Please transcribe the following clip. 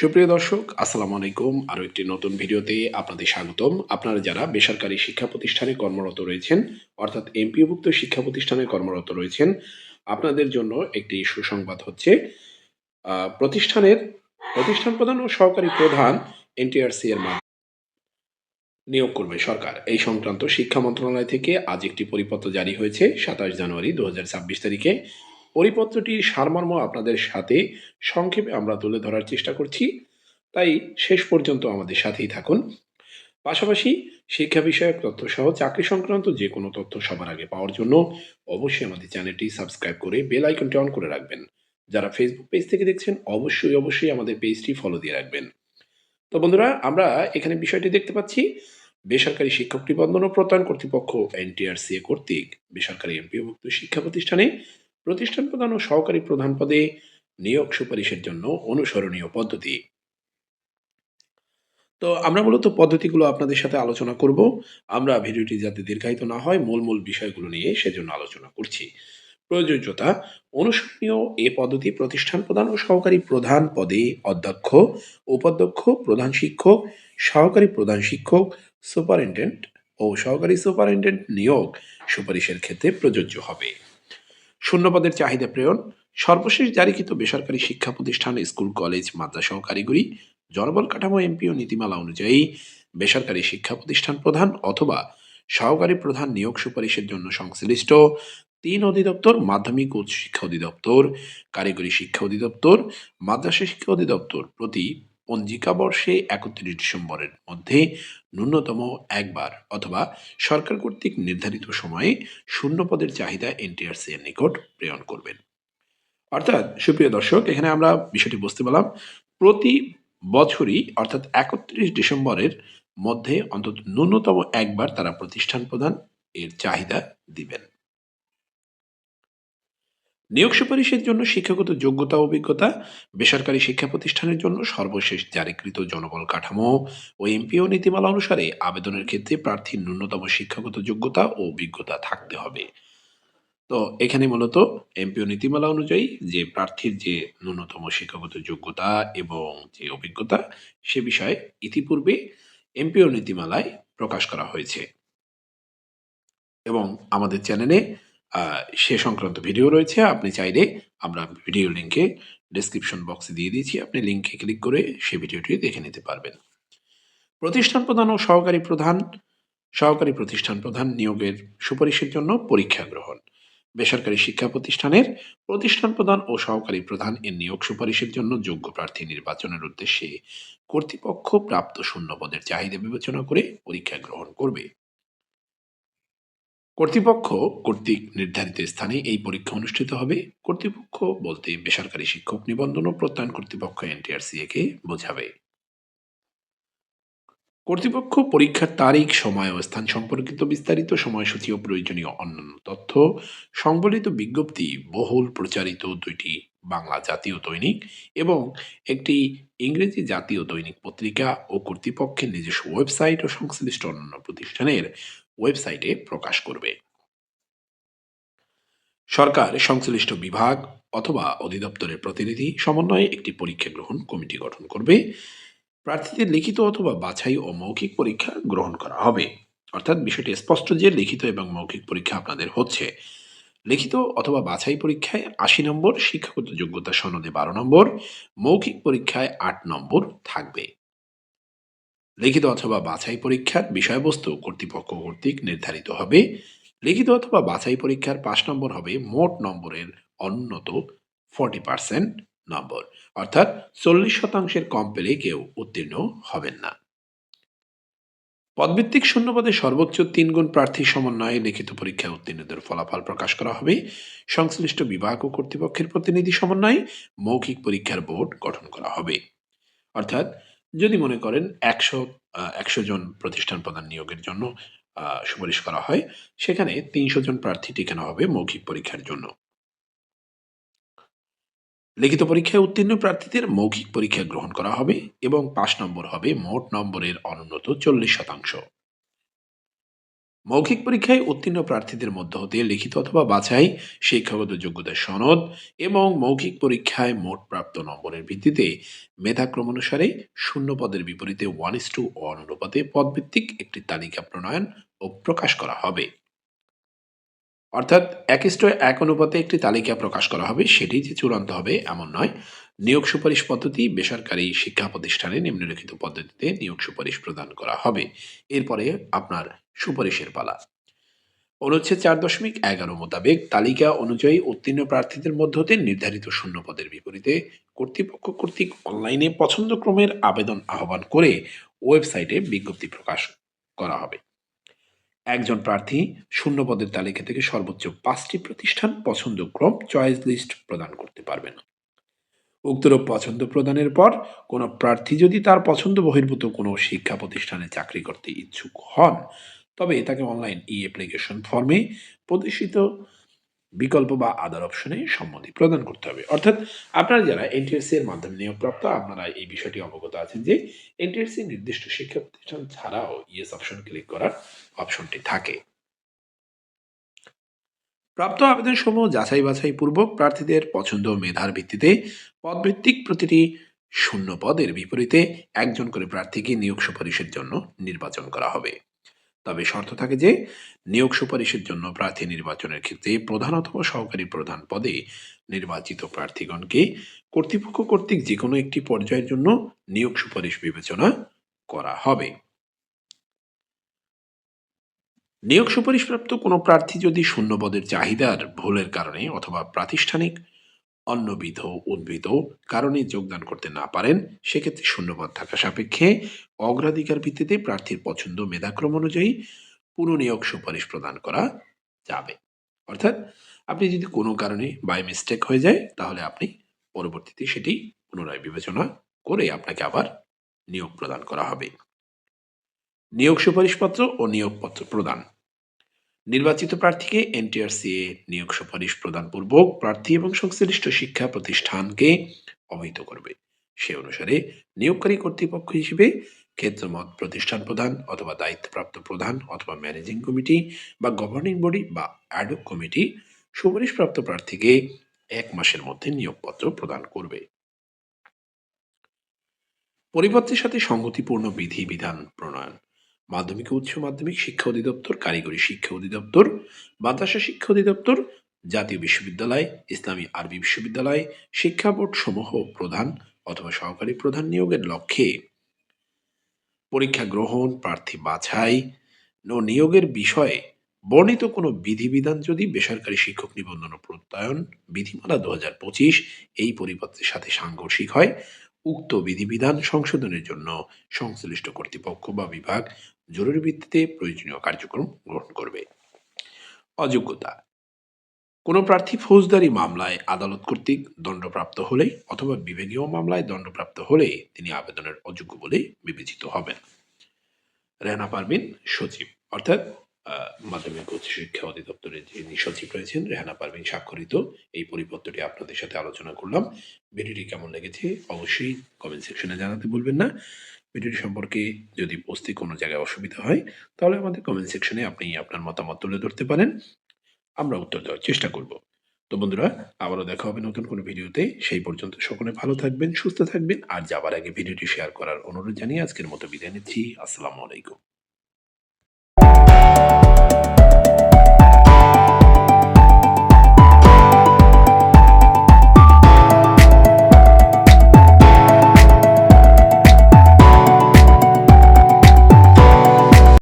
সুপ্রিয় দর্শক, আসসালামু আলাইকুম। আরও একটি নতুন ভিডিওতে আপনাদের স্বাগতম। আপনারা যারা বেসরকারি শিক্ষা প্রতিষ্ঠানে কর্মরত রয়েছেন, অর্থাৎ এমপিওভুক্ত শিক্ষা প্রতিষ্ঠানে কর্মরত রয়েছেন, আপনাদের জন্য একটি সুসংবাদ হচ্ছে প্রতিষ্ঠানের প্রতিষ্ঠান প্রধান ও সহকারী প্রধান এনটিআরসি এর মাধ্যমে নিয়োগ করবে সরকার। এই সংক্রান্ত শিক্ষা মন্ত্রণালয় থেকে আজ একটি পরিপত্র জারি হয়েছে, সাতাশ জানুয়ারি দু হাজার ছাব্বিশ তারিখে। পরিপত্রটির সারমর্ম আপনাদের সাথে সংক্ষেপে আমরা তুলে ধরার চেষ্টা করছি। তাই শেষ পর্যন্ত আমাদের সাথেই থাকুন। পাশাপাশি শিক্ষা বিষয়ক তথ্য সহ চাকরি সংক্রান্ত যে কোনো তথ্য সবার আগে পাওয়ার জন্য অবশ্যই আমাদের চ্যানেলটি সাবস্ক্রাইব করে বেল আইকনটি অন করে রাখবেন। যারা ফেসবুক পেজ থেকে দেখছেন, অবশ্যই অবশ্যই আমাদের পেজটি ফলো দিয়ে রাখবেন। তো বন্ধুরা, আমরা এখানে বিষয়টি দেখতে পাচ্ছি। বেসরকারি শিক্ষক নিবন্ধন ও প্রত্যয়ন কর্তৃপক্ষ এনটিআরসিএ কর্তৃক। বেসরকারি এমপিওভুক্ত শিক্ষা প্রতিষ্ঠানে প্রতিষ্ঠান প্রধান ও সহকারী প্রধান পদে নিয়োগ সুপারিশের জন্য অনুসরণীয় পদ্ধতি। তো আমরা মূলত পদ্ধতিগুলো আপনাদের সাথে আলোচনা করব। আমরা ভিডিওটি যাতে দীর্ঘায়িত না হয়, মূল মূল বিষয়গুলো নিয়ে সেজন্য আলোচনা করছি। প্রযোজ্যতা অনুসরণীয় এ পদ্ধতি প্রতিষ্ঠান প্রধান ও সহকারী প্রধান পদে অধ্যক্ষ, উপাধ্যক্ষ, প্রধান শিক্ষক, সহকারী প্রধান শিক্ষক সুপারিনটেন্ডেন্ট ও সহকারী সুপারিনটেন্ডেন্ট নিয়োগ সুপারিশের ক্ষেত্রে প্রযোজ্য হবে। শূন্যপদের চাহিদা প্রেরণ, সর্বশেষ জারিকৃত বেসরকারি শিক্ষা প্রতিষ্ঠান, স্কুল, কলেজ, মাদ্রাসা ও কারিগরি, জনবল কাঠামো, এমপি ও নীতিমালা অনুযায়ী বেসরকারি শিক্ষা প্রতিষ্ঠান প্রধান অথবা সহকারী প্রধান নিয়োগ সুপারিশের জন্য সংশ্লিষ্ট তিন অধিদপ্তর, মাধ্যমিক উচ্চ শিক্ষা অধিদপ্তর, কারিগরি শিক্ষা অধিদপ্তর, মাদ্রাসা শিক্ষা অধিদপ্তর প্রতি পঞ্জিকা বর্ষে একত্রিশ ডিসেম্বরের মধ্যে ন্যূনতম একবার অথবা সরকার কর্তৃক নির্ধারিত সময়ে শূন্য পদের চাহিদা এনটিআরসি এর নিকট প্রেরণ করবেন। অর্থাৎ সুপ্রিয় দর্শক, এখানে আমরা বিষয়টি বুঝতে পারলাম প্রতি বছরই অর্থাৎ একত্রিশ ডিসেম্বরের মধ্যে অন্তত ন্যূনতম একবার তারা প্রতিষ্ঠান প্রধান এর চাহিদা দিবেন। নিয়োগ সুপারিশের জন্য শিক্ষাগত যোগ্যতা, অভিজ্ঞতা, বেসরকারি শিক্ষা প্রতিষ্ঠানের জন্য সর্বশেষ জারিকৃত জনবল কাঠামো ও এমপিও নীতিমালা অনুসারে আবেদনের ক্ষেত্রে প্রার্থীর ন্যূনতম শিক্ষাগত যোগ্যতা ও অভিজ্ঞতা থাকতে হবে। তো এখানে মূলত এমপিও নীতিমালা অনুযায়ী যে প্রার্থীর যে ন্যূনতম শিক্ষাগত যোগ্যতা এবং যে অভিজ্ঞতা সে বিষয়ে ইতিপূর্বে এমপিও নীতিমালায় প্রকাশ করা হয়েছে। এবং আমাদের চ্যানেলে সে সংক্রান্ত ভিডিও রয়েছে। আপনি চাইলে আমরা ভিডিও লিঙ্কে ডেসক্রিপশন বক্সে দিয়ে দিয়েছি। আপনি লিঙ্কে ক্লিক করে সে ভিডিওটি দেখে নিতে পারবেন। প্রতিষ্ঠান প্রধান ও সহকারী প্রধান, সহকারী প্রতিষ্ঠান প্রধান নিয়োগের সুপারিশের জন্য পরীক্ষা গ্রহণ। বেসরকারি শিক্ষা প্রতিষ্ঠানের প্রতিষ্ঠান প্রধান ও সহকারী প্রধান এর নিয়োগ সুপারিশের জন্য যোগ্য প্রার্থী নির্বাচনের উদ্দেশ্যে কর্তৃপক্ষ প্রাপ্ত শূন্য পদের চাহিদা বিবেচনা করে পরীক্ষা গ্রহণ করবে। কর্তৃপক্ষ কর্তৃক নির্ধারিত স্থানে এই পরীক্ষা অনুষ্ঠিত হবে। কর্তৃপক্ষ বলতে বেসরকারি শিক্ষক নিবন্ধন ও প্রত্যয়ন কর্তৃপক্ষ এনটিআরসিএ কে বোঝাবে। কর্তৃপক্ষ পরীক্ষার তারিখ, সময় ও স্থান সম্পর্কিত বিস্তারিত সময়সূচি ও প্রয়োজনীয় অন্যান্য তথ্য, সংবলিত বিজ্ঞপ্তি, বহুল প্রচারিত দুইটি বাংলা জাতীয় দৈনিক এবং একটি ইংরেজি জাতীয় দৈনিক পত্রিকা ও কর্তৃপক্ষের নিজস্ব ওয়েবসাইট ও সংশ্লিষ্ট অন্যান্য প্রতিষ্ঠানের ওয়েবসাইটে প্রকাশ করবে। সরকার, সংশ্লিষ্ট বিভাগ অথবা অধিদপ্তরের প্রতিনিধি সমন্বয়ে একটি পরীক্ষা গ্রহণ কমিটি গঠন করবে। প্রার্থীদের লিখিত অথবা বাছাই ও মৌখিক পরীক্ষা গ্রহণ করা হবে। অর্থাৎ বিষয়টি স্পষ্ট যে লিখিত এবং মৌখিক পরীক্ষা আপনাদের হচ্ছে। লিখিত অথবা বাছাই পরীক্ষায় আশি নম্বর, শিক্ষাগত যোগ্যতা সনদে বারো নম্বর, মৌখিক পরীক্ষায় আট নম্বর থাকবে। লিখিত অথবা বাছাই পরীক্ষার বিষয়বস্তু কর্তৃপক্ষ কর্তৃক নির্ধারিত হবে। লিখিত অথবা বাছাই পরীক্ষার পাঁচ নম্বর হবে মোট নম্বরের অনুন্নত ফর্টি পার্সেন্ট নম্বর। অর্থাৎ চল্লিশ শতাংশের কম পেলে কেউ উত্তীর্ণ হবেন না। পদভিত্তিক শূন্যপদে সর্বোচ্চ তিন গুণ প্রার্থী সমন্বয়ে লিখিত পরীক্ষায় উত্তীর্ণদের ফলাফল প্রকাশ করা হবে। সংশ্লিষ্ট বিভাগ ও কর্তৃপক্ষের প্রতিনিধি সমন্বয়ে মৌখিক পরীক্ষার বোর্ড গঠন করা হবে। অর্থাৎ যদি মনে করেন একশো একশো জন প্রতিষ্ঠান প্রধান নিয়োগের জন্য সুপারিশ করা হয়, সেখানে তিনশো জন প্রার্থী টিকানো হবে মৌখিক পরীক্ষার জন্য। লিখিত পরীক্ষায় উত্তীর্ণ প্রার্থীদের মৌখিক পরীক্ষা গ্রহণ করা হবে এবং পাঁচ নম্বর হবে মোট নম্বরের অনুন্নত চল্লিশ শতাংশ। মৌখিক পরীক্ষায় উত্তীর্ণ প্রার্থীদের মধ্য হতে লিখিত অথবা বাছাই, শিক্ষাগত যোগ্যতা সনদ এবং মৌখিক পরীক্ষায় মোট প্রাপ্ত নম্বরের ভিত্তিতে মেধাক্রম অনুসারে শূন্য পদের বিপরীতে ওয়ান ইস টু ওয়ান অনুপাতে পদভিত্তিক একটি তালিকা প্রণয়ন ও প্রকাশ করা হবে। অর্থাৎ এক ইস্ট এক অনুপাতে একটি তালিকা প্রকাশ করা হবে, সেটি যে চূড়ান্ত হবে এমন নয়। নিয়োগ সুপারিশ পদ্ধতি বেসরকারি শিক্ষা প্রতিষ্ঠানে নিম্নলিখিত পদ্ধতিতে নিয়োগ সুপারিশ প্রদান করা হবে। এরপরে আপনার সুপারিশের পালা। অনুচ্ছেদ চার দশমিক এগারো মোতাবেক তালিকা অনুযায়ী উত্তীর্ণ প্রার্থীদের মধ্য হতে নির্ধারিত শূন্য পদের বিপরীতে কর্তৃপক্ষ কর্তৃক অনলাইনে পছন্দক্রমের আবেদন আহ্বান করে ওয়েবসাইটে বিজ্ঞপ্তি প্রকাশ করা হবে। একজন প্রার্থী শূন্য পদের তালিকা থেকে সর্বোচ্চ পাঁচটি প্রতিষ্ঠান পছন্দক্রম চয়েস লিস্ট প্রদান করতে পারবেন। উক্তরূপ পছন্দ প্রদানের পর কোনো প্রার্থী যদি তার পছন্দ বহির্ভূত কোনো শিক্ষা প্রতিষ্ঠানে চাকরি করতে ইচ্ছুক হন, তবে তাকে অনলাইন ই অ্যাপ্লিকেশন ফর্মে প্রদর্শিত বিকল্প বা আদার অপশনে সম্মতি প্রদান করতে হবে। অর্থাৎ আপনারা যারা এনটিএসসি এর মাধ্যমে নিয়োগপ্রাপ্ত, আপনারা এই বিষয়টি অবগত আছেন যে এনটিএসসি নির্দিষ্ট শিক্ষা প্রতিষ্ঠান ছাড়াও ইয়েস অপশন ক্লিক করার অপশনটি থাকে। প্রাপ্ত আবেদন সমূহ যাচাই বাছাই পূর্বক প্রার্থীদের পছন্দ ও মেধার ভিত্তিতে পদভিত্তিক প্রতিটি শূন্য পদের বিপরীতে একজন করে প্রার্থীকে নিয়োগ সুপারিশের জন্য নির্বাচন করা হবে। তবে শর্ত থাকে যে, নিয়োগ সুপারিশের জন্য প্রার্থী নির্বাচনের ক্ষেত্রে প্রধান অথবা সহকারী প্রধান পদে নির্বাচিত প্রার্থীগণকে কর্তৃপক্ষ কর্তৃক যে কোনো একটি পর্যায়ের জন্য নিয়োগ সুপারিশ বিবেচনা করা হবে। নিয়োগ সুপারিশপ্রাপ্ত কোনো প্রার্থী যদি শূন্যপদের চাহিদার ভুলের কারণে অথবা প্রাতিষ্ঠানিক, অন্যবিধ উদ্ভিদ কারণে যোগদান করতে না পারেন, সেক্ষেত্রে শূন্যপদ থাকা সাপেক্ষে অগ্রাধিকার ভিত্তিতে প্রার্থীর পছন্দ মেধাক্রম অনুযায়ী পুনঃনিয়োগ সুপারিশ প্রদান করা যাবে। অর্থাৎ আপনি যদি কোনো কারণে বাই মিস্টেক হয়ে যায়, তাহলে আপনি পরবর্তীতে সেটি পুনরায় বিবেচনা করে আপনাকে আবার নিয়োগ প্রদান করা হবে। নিয়োগ সুপারিশপত্র ও নিয়োগপত্র প্রদান। নির্বাচিত প্রার্থীকে এনটিআরসিএ নিয়োগ সুপারিশ প্রদান পূর্বক প্রার্থী এবং সংশ্লিষ্ট শিক্ষা প্রতিষ্ঠানকে অবহিত করবে। সে অনুসারে নিয়োগকারী কর্তৃপক্ষ হিসেবে ক্ষেত্রমত প্রতিষ্ঠান প্রধান অথবা দায়িত্বপ্রাপ্ত প্রধান অথবা ম্যানেজিং কমিটি বা গভর্নিং বডি বা অ্যাডক কমিটি সুপারিশপ্রাপ্ত প্রার্থীকে এক মাসের মধ্যে নিয়োগপত্র প্রদান করবে। পরিপত্রের সাথে সংগতিপূর্ণ বিধি বিধান প্রণয়ন। মাধ্যমিক উচ্চ মাধ্যমিক শিক্ষা অধিদপ্তর, কারিগরি শিক্ষা অধিদপ্তর, মাদ্রাসা শিক্ষা অধিদপ্তর, জাতীয় বিশ্ববিদ্যালয়, ইসলামী আরবি বিশ্ববিদ্যালয়, শিক্ষা বোর্ড সমূহ প্রধান অথবা সহকারী প্রধান নিয়োগের লক্ষ্যে। পরীক্ষা গ্রহণ, প্রার্থী বাছাই ও নিয়োগের বিষয়ে বর্ণিত কোনো বিধিবিধান যদি বেসরকারি শিক্ষক নিবন্ধন ও প্রত্যয়ন বিধিমালা দু এই পরিপত্রের সাথে সাংঘর্ষিক হয় উক্ত বিধিবিধান সংশোধনের জন্য সংশ্লিষ্ট কর্তৃপক্ষ বা বিভাগ জরুরি ভিত্তিতে প্রয়োজনীয় কার্যক্রম গ্রহণ করবে। অযোগ্যতা। কোনো প্রার্থী ফৌজদারি মামলায় আদালত কর্তৃক দণ্ডপ্রাপ্ত হলে অথবা বিভাগীয় মামলায় দণ্ডপ্রাপ্ত হলে তিনি আবেদনের অযোগ্য বলে বিবেচিত হবেন। রেহানা পারভিন, সচিব। অর্থাৎ মাধ্যমিক উচ্চ শিক্ষা অধিদপ্তরের যিনি সচিব রয়েছেন রেহানা পারভিন স্বাক্ষরিত এই পরিপত্রটি আপনাদের সাথে আলোচনা করলাম। ভিডিওটি কেমন লেগেছে অবশ্যই কমেন্ট সেকশনে জানাতে ভুলবেন না। ভিডিওটি সম্পর্কে যদি বুঝতে কোনো জায়গায় অসুবিধা হয়, তাহলে আমাদের কমেন্ট সেকশনে আপনি আপনার মতামত তুলে ধরতে পারেন। আমরা উত্তর দেওয়ার চেষ্টা করব। তো বন্ধুরা, আবারও দেখা হবে নতুন কোনো ভিডিওতে। সেই পর্যন্ত সকলে ভালো থাকবেন, সুস্থ থাকবেন। আর যাবার আগে ভিডিওটি শেয়ার করার অনুরোধ জানিয়ে আজকের মতো বিদায় নিচ্ছি। আসসালামু আলাইকুম।